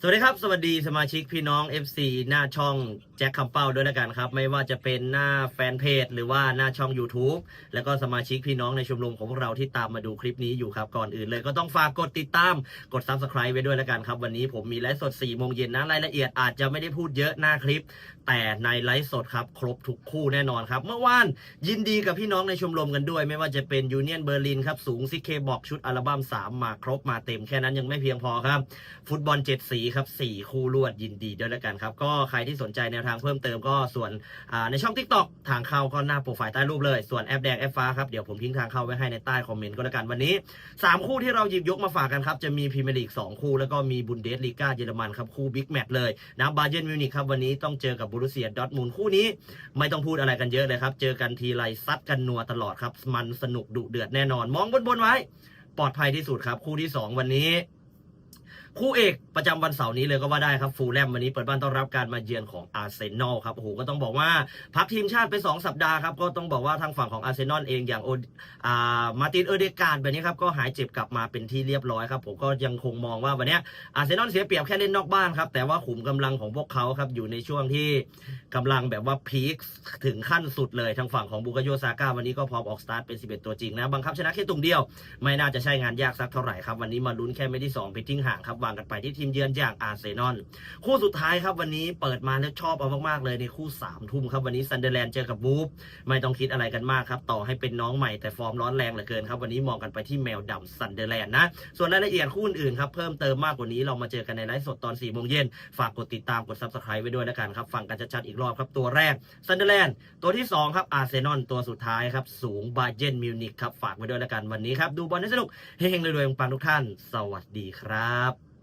สวัสดีครับ สวัสดีสมาชิกพี่น้อง FC หน้าช่องแจ็คคำเป้าด้วยแล้วกันครับ ไม่ว่าจะเป็นหน้าแฟนเพจหรือว่าหน้าช่อง YouTube แล้วก็สมาชิกพี่น้องในชมรมของพวกเราที่ตามมาดูคลิปนี้อยู่ครับ ก่อนอื่นเลยก็ต้องฝากกดติดตามกด Subscribe ไว้ด้วยแล้วกันครับ วันนี้ผมมีไลฟ์สด4โมงเย็นนะรายละเอียดอาจจะไม่ได้พูดเยอะหน้าคลิป แต่ในไลฟ์สดครับครบทุกคู่แน่นอนครับ เมื่อวานยินดีกับพี่น้องในชมรมกันด้วย ไม่ว่าจะเป็นยูเนียนเบอร์ลินครับสูงซิเคบอกชุดอัลบั้ม3มาครบมาเต็มแค่นั้นยังไม่เพียงพอครับ ฟุตบอลเจ็ดสีครับสี่คู่รวดยินดีด้วยแล้วกันครับ ก็ใครที่สนใจแนวทางเพิ่มเติมก็ส่วนในช่อง TikTok ทางเข้าก็หน้าโปรไฟล์ใต้รูปเลย ส่วนแอปแดงแอปฟ้าครับ เดี๋ยวผมทิ้งทางเข้าไว้ให้ในใต้คอมเมนต์ก็แล้วกันวันนี้ 3 คู่ที่เราหยิบยกมาฝากกันครับ จะมีพรีเมียร์ลีก 2 คู่ แล้วก็มีบุนเดสลีกาเยอรมันครับคู่บิ๊กแมตช์เลยนะบาเยร์นมิวนิกครับวันนี้ต้องเจอกับบูรุเซียดอทมุนด์คู่นี้ ไม่ต้องพูดอะไรกันเยอะเลยครับเจอกันทีไรซัดกันนัวตลอดครับมันสนุกดุเดือดแน่นอน มองบนๆไว้ ปลอดภัยที่สุดครับ คู่ที่ 2 วันนี้ คู่เอกประจำวันเสาร์นี้เลยก็ว่าได้ครับฟูลแลมวันนี้เปิดบ้านต้อนรับการมาเยือนของอาร์เซนอลครับโอ้โหก็ต้องบอกว่าพักทีมชาติไป 2 สัปดาห์ครับก็ต้องบอกว่าทางฝั่งของอาร์เซนอลเองอย่างโออ่ามาตินเออเดการ์แบบนี้ครับก็หายเจ็บกลับมาเป็นที่เรียบร้อยครับผมก็ยังคงมองว่าวันนี้อาร์เซนอลเสียเปรียบแค่เล่นนอกบ้านครับแต่ว่าขุมกำลังของพวกเขาครับอยู่ในช่วงที่กำลังแบบว่าพีคถึงขั้นสุดเลยทางฝั่งของบูกาโยซาก้าวันนี้ก็พร้อมออกสตาร์ทเป็น 11 ตัวจริงนะบังคับชนะแค่ตุ่มเดียว ไม่น่าจะใช่งานยากสักเท่าไหร่ครับวันนี้มาลุ้นแค่ไม่ที่2ไปทิ้งห่างครับางกันไปที่ทีมเยือนอย่างอาร์เซนอลคู่สุดท้ายครับวันนี้เปิดมาแล้วชอบเอามากๆเลยในคู่3ทุ่มครับวันนี้ซันเดอร์แลนด์เจอกับบูฟไม่ต้องคิดอะไรกันมากครับ ต่อให้เป็นน้องใหม่แต่ฟอร์มร้อนแรงเหลือเกินครับวันนี้มองกันไปที่แมวดำซันเดอร์แลนด์นะ ส่วนรายละเอียดคู่อื่นๆครับเพิ่มเติมมากกว่านี้เรามาเจอกันในไลฟ์สดตอน4โมงเย็นฝากกดติดตามกด subscribe ไว้ด้วยแล้วกันครับฟังกันชัดๆอีกรอบครับตัวแรกซันเดอร์แลนด์ตัวที่สองครับอาร์เซนอลตัวสุดท้ายครับสูงบาเยร์นมิวนิกครับฝากไว้ด้วยแล้วกันวันนี้ครับดูบอลให้สนุกเฮงๆรวยๆปังทุกท่าน สวัสดีครับ